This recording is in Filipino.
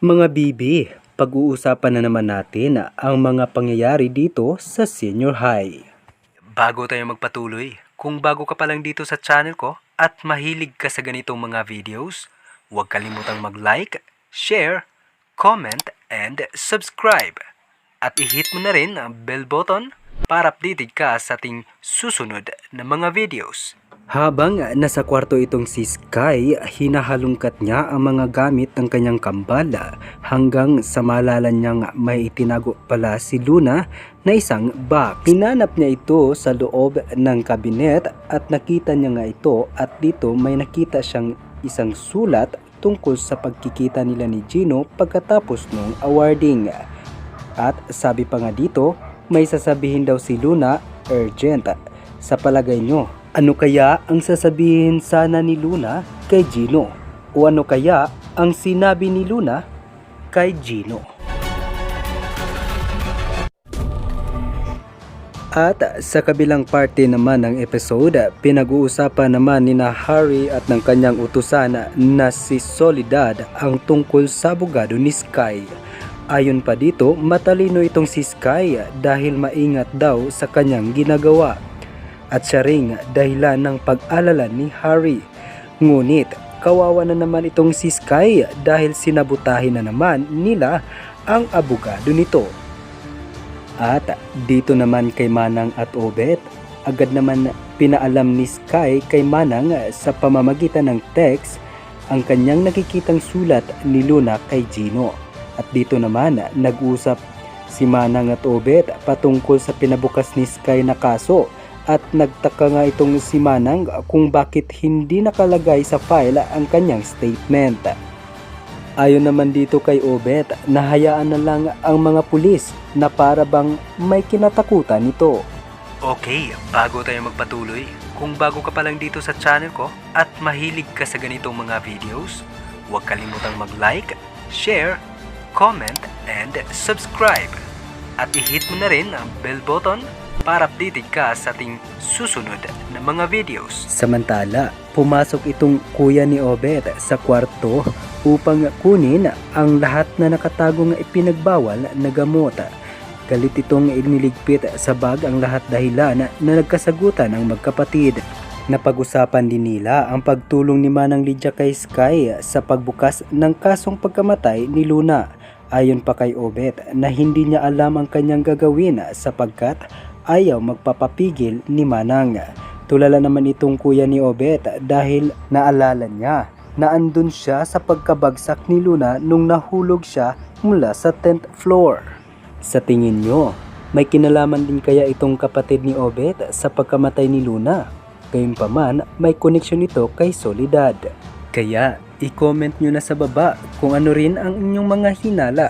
Mga bibi, pag-uusapan na naman natin ang mga pangyayari dito sa senior high. Bago tayo magpatuloy, kung bago ka pa lang dito sa channel ko at mahilig ka sa ganitong mga videos, huwag kalimutang mag-like, share, comment, and subscribe. At i-hit mo na rin ang bell button para updated ka sa ating susunod na mga videos. Habang nasa kwarto itong si Sky, hinahalungkat niya ang mga gamit ng kanyang kambala hanggang sa malala niyang may itinago pala si Luna na isang box. Hinanap niya ito sa loob ng kabinet at nakita niya nga ito at dito may nakita siyang isang sulat tungkol sa pagkikita nila ni Gino pagkatapos ng awarding. At sabi pa nga dito, may sasabihin daw si Luna urgent. Sa palagay nyo, ano kaya ang sasabihin sana ni Luna kay Gino? O ano kaya ang sinabi ni Luna kay Gino? At sa kabilang parte naman ng episode, pinag-uusapan naman ni na Harry at ng kanyang utusan na si Soledad ang tungkol sa abogado ni Sky. Ayon pa dito, matalino itong si Sky dahil maingat daw sa kanyang ginagawa. At siya ring dahilan ng pag-alala ni Harry. Ngunit, kawawa na naman itong si Sky dahil sinabutahin na naman nila ang abogado nito. At dito naman kay Manang at Obet, agad naman pinaalam ni Sky kay Manang sa pamamagitan ng text ang kanyang nakikitang sulat ni Luna kay Gino. At dito naman nag-usap si Manang at Obet patungkol sa pinabukas ni Sky na kaso at nagtaka nga itong si Manang kung bakit hindi nakalagay sa file ang kanyang statement. Ayon naman dito kay Obet, nahayaan na lang ang mga pulis na para bang may kinatakutan nito. Okay, bago tayo magpatuloy, kung bago ka pa lang dito sa channel ko at mahilig ka sa ganitong mga videos, huwag kalimutang mag-like, share, comment, and subscribe. At i-hit mo na rin ang bell button para updated ka sa ating susunod na mga videos. Samantala, pumasok itong kuya ni Obet sa kwarto upang kunin ang lahat na nakatagong ipinagbawal na gamot. Galit itong iniligpit sa bag ang lahat dahilan na nagkasagutan ang magkapatid. Napag-usapan din nila ang pagtulong ni Manang Lydia kay Sky sa pagbukas ng kasong pagkamatay ni Luna. Ayon pa kay Obet na hindi niya alam ang kanyang gagawin sapagkat ayaw magpapapigil ni Manang. Tulala naman itong kuya ni Obet dahil naalala niya na andun siya sa pagkabagsak ni Luna nung nahulog siya mula sa 10th floor. Sa tingin nyo, may kinalaman din kaya itong kapatid ni Obet sa pagkamatay ni Luna? Gayunpaman, may koneksyon ito kay Soledad. Kaya, i-comment nyo na sa baba kung ano rin ang inyong mga hinala